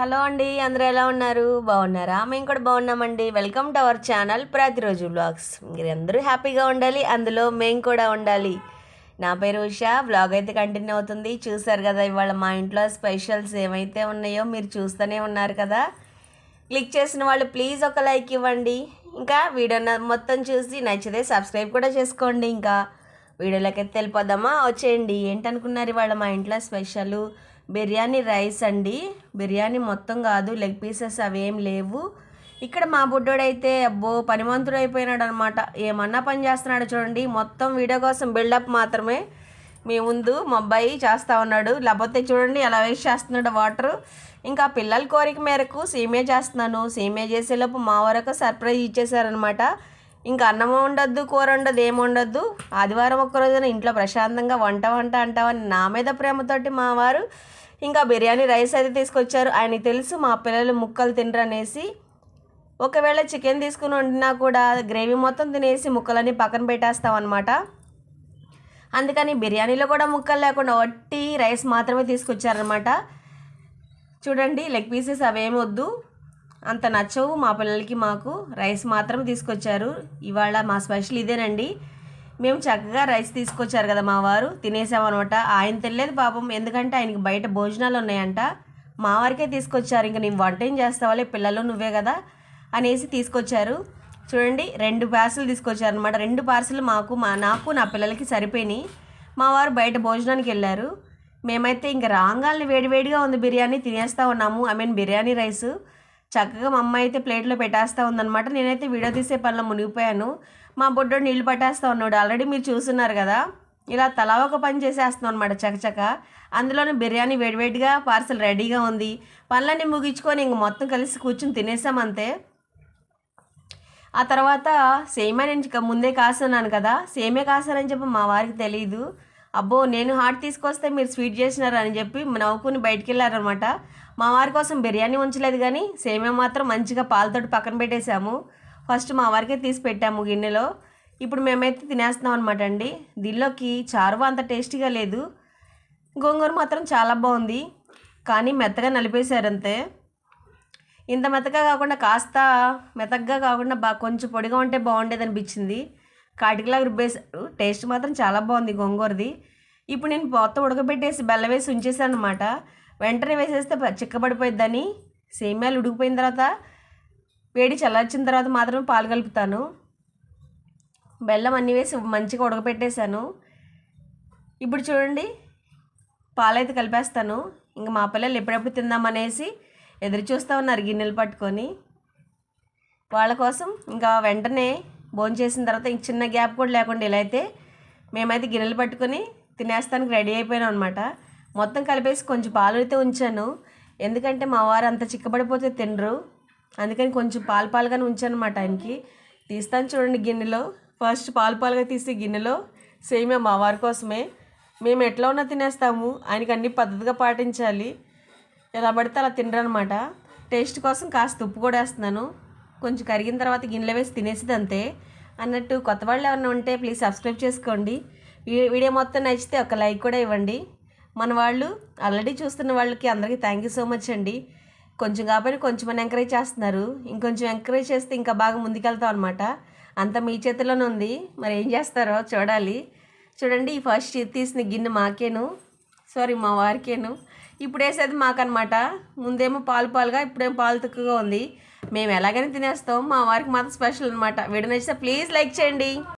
Hello అండి అందరూ ఎలా ఉన్నారు? బాగున్నారా? మేము కూడా బాగున్నామండి. వెల్కమ్ టు అవర్ ఛానల్ ప్రతిరోజు బ్లాగ్స్ మీరు అందరూ హ్యాపీగా ఉండాలి అందులో మేము కూడా ఉండాలి. నా పేరు ఉషా బ్లాగ్ అయితే కంటిన్యూ అవుతుంది. చూసారు కదా ఇవాళ మా ఇంట్లో స్పెషల్స్ ఏమైతే ఉన్నాయో మీరు చూస్తూనే ఉన్నారు కదా. క్లిక్ చేసిన వాళ్ళు ప్లీజ్ ఒక లైక్ ఇవ్వండి. ఇంకా వీడియో మొత్తం చూసి నచ్చితే సబ్స్క్రైబ్ కూడా చేసుకోండి ఇంకా. వీడియోలోకి అయితే వెళ్ళిపోదామా? వచ్చేయండి. ఏంటనుకున్నారు ఇవాళ మా ఇంట్లో స్పెషల్ బిర్యానీ రైస్ అండి. బిర్యానీ మొత్తం కాదు లెగ్ పీసెస్ అవేం లేవు. ఇక్కడ మా బుడ్డోడైతే అబ్బో పనిమంతుడు అయిపోయినాడు అనమాట ఏమన్నా పని చేస్తున్నాడు చూడండి. మొత్తం వీడియో కోసం బిల్డప్ మాత్రమే మీ ముందు మా అబ్బాయి చేస్తూ ఉన్నాడు. లేకపోతే చూడండి ఎలా వేస్ట్ చేస్తున్నాడు వాటర్ ఇంకా పిల్లల కోరిక మేరకు సీమే చేస్తున్నాను. సీమే చేసేలోపు మా వరకు సర్ప్రైజ్ ఇచ్చేసారనమాట ఇంకా అన్నం ఉండొద్దు కూర ఉండదు ఏమి ఉండొద్దు ఆదివారం ఒక్క రోజున ఇంట్లో ప్రశాంతంగా వంట వంట అంటావని నా మీద ప్రేమతోటి మా వారు ఇంకా బిర్యానీ రైస్ అయితే తీసుకొచ్చారు. ఆయనకి తెలుసు మా పిల్లలు ముక్కలు తినరనేసి. ఒకవేళ చికెన్ తీసుకుని వండినా కూడా గ్రేవీ మొత్తం తినేసి ముక్కలన్నీ పక్కన పెట్టేస్తాం అనమాట అందుకని బిర్యానీలో కూడా ముక్కలు లేకుండా వట్టి రైస్ మాత్రమే తీసుకొచ్చారనమాట చూడండి లెగ్ పీసెస్ అవేమి వద్దు. అంత నచ్చవు మా పిల్లలకి మాకు. రైస్ మాత్రం తీసుకొచ్చారు. ఇవాళ మా స్పెషల్ ఇదేనండి. మేము చక్కగా రైస్ తీసుకొచ్చారు కదా మా వారు. తినేసామన్నమాట ఆయన తెలియదు పాపం. ఎందుకంటే ఆయనకి బయట భోజనాలు ఉన్నాయంట. మా వారికే తీసుకొచ్చారు. ఇంకా నేను వంట ఏం చేస్తావాలే పిల్లలు నువ్వే కదా అనేసి తీసుకొచ్చారు. చూడండి రెండు పార్సల్ తీసుకొచ్చారు అనమాట. రెండు పార్సల్ మాకు మా నాకు నా పిల్లలకి సరిపోయినాయి. మా వారు బయట భోజనానికి వెళ్ళారు. మేమైతే ఇంక రాగాలని వేడివేడిగా ఉంది బిర్యానీ తినేస్తూ ఉన్నాము. I mean biryani rice. చక్కగా మా అమ్మ అయితే ప్లేట్లో పెట్టేస్తూ ఉందన్నమాట. నేనైతే వీడియో తీసే పనిలో మునిగిపోయాను. మా బొడ్డోడు నీళ్ళు పట్టేస్తూ ఉన్నాడు. ఆల్రెడీ మీరు చూస్తున్నారు కదా ఇలా తలా ఒక పని చేసేస్తున్నాం అనమాట చకచక. అందులోనే బిర్యానీ వేడివేడిగా పార్సల్ రెడీగా ఉంది. పనులన్నీ ముగించుకొని ఇంక మొత్తం కలిసి కూర్చుని తినేసామంతే ఆ తర్వాత సేమే నేను ముందే కాస్తున్నాను కదా సేమే కాస్తానని చెప్పి మా వారికి తెలియదు అబ్బో నేను హాట్ తీసుకొస్తే మీరు స్వీట్ చేసినారు అని చెప్పి నవ్వుకుని బయటికి వెళ్ళారనమాట మా వారి కోసం బిర్యానీ ఉంచలేదు కానీ సేమే మాత్రం మంచిగా పాలతోటి పక్కన పెట్టేశాము. ఫస్ట్ మా వారికే తీసి పెట్టాము గిన్నెలో. ఇప్పుడు మేమైతే తినేస్తున్నాం అనమాట అండి. దీనిలోకి చారువ అంత టేస్టీగా లేదు. గోంగూర మాత్రం చాలా బాగుంది. కానీ మెత్తగా నలిపేశారు అంతే ఇంత మెత్తగా కాకుండా కాస్త మెత్తగా కాకుండా బాగా కొంచెం పొడిగా ఉంటే బాగుండేది అనిపించింది. కాటికిలా రుబ్బేశారు. టేస్ట్ మాత్రం చాలా బాగుంది గోంగూరది. ఇప్పుడు నేను మొత్తం ఉడకబెట్టేసి బెల్లం వేసి ఉంచేసాను అనమాట వెంటనే వేసేస్తే చిక్కబడిపోయిద్దని. సేమ్యాలు ఉడికిపోయిన తర్వాత వేడి చల్లార్చిన తర్వాత మాత్రమే పాలు కలుపుతాను. బెల్లం అన్నీ వేసి మంచిగా ఉడకపెట్టేశాను. ఇప్పుడు చూడండి పాలైతే కలిపేస్తాను. ఇంకా మా పిల్లలు ఎప్పుడెప్పుడు తిందామనేసి ఎదురు చూస్తూ ఉన్నారు గిన్నెలు పట్టుకొని. వాళ్ళ కోసం ఇంకా వెంటనే భోంచేసిన తర్వాత ఇంక చిన్న గ్యాప్ కూడా లేకుండా ఇలా అయితే మేమైతే గిన్నెలు పట్టుకొని తినేస్తానికి రెడీ అయిపోయాం అనమాట మొత్తం కలిపేసి కొంచెం పాలు అయితే ఉంచాను. ఎందుకంటే మా వారు అంత చిక్కబడిపోతే తినరు. అందుకని కొంచెం పాలు పాలుగానే ఉంచాను మా ఆయనకి. తీస్తాను చూడండి గిన్నెలో. ఫస్ట్ పాలు పాలుగా తీసి గిన్నెలో సేమే మా వారి కోసమే. మేము ఎట్లా ఉన్నా తినేస్తాము. ఆయనకి అన్ని పద్ధతిగా పాటించాలి. ఎలా పడితే అలా తినరనమాట టేస్ట్ కోసం కాస్త ఉప్పు కూడా వేస్తున్నాను. కొంచెం కరిగిన తర్వాత గిన్నెలో వేసి తినేసేది అంతే. అన్నట్టు కొత్త వాళ్ళు ఎవరైనా ఉంటే ప్లీజ్ సబ్స్క్రైబ్ చేసుకోండి. వీడియో మొత్తం నచ్చితే ఒక లైక్ కూడా ఇవ్వండి. మన వాళ్ళు ఆల్రెడీ చూస్తున్న వాళ్ళకి అందరికీ థ్యాంక్ యూ సో మచ్ అండి. కొంచెం కాబట్టి కొంచెం ఎంకరేజ్ చేస్తున్నారు. ఇంకొంచెం ఎంకరేజ్ చేస్తే ఇంకా బాగా ముందుకెళ్తాం అనమాట అంతా మీ చేతిలోనే ఉంది. మరి ఏం చేస్తారో చూడాలి. చూడండి ఈ ఫస్ట్ తీసిన గిన్నె మాకేను. సారీ మా వారికేను. ఇప్పుడు వేసేది మాకనమాట ముందేమో పాలు పాలుగా ఇప్పుడేమో పాలు తక్కువగా ఉంది. మేము ఎలాగైనా తినేస్తాం. మా వారికి మాత్రం స్పెషల్ అనమాట వీడియో నచ్చితే ప్లీజ్ లైక్ చేయండి.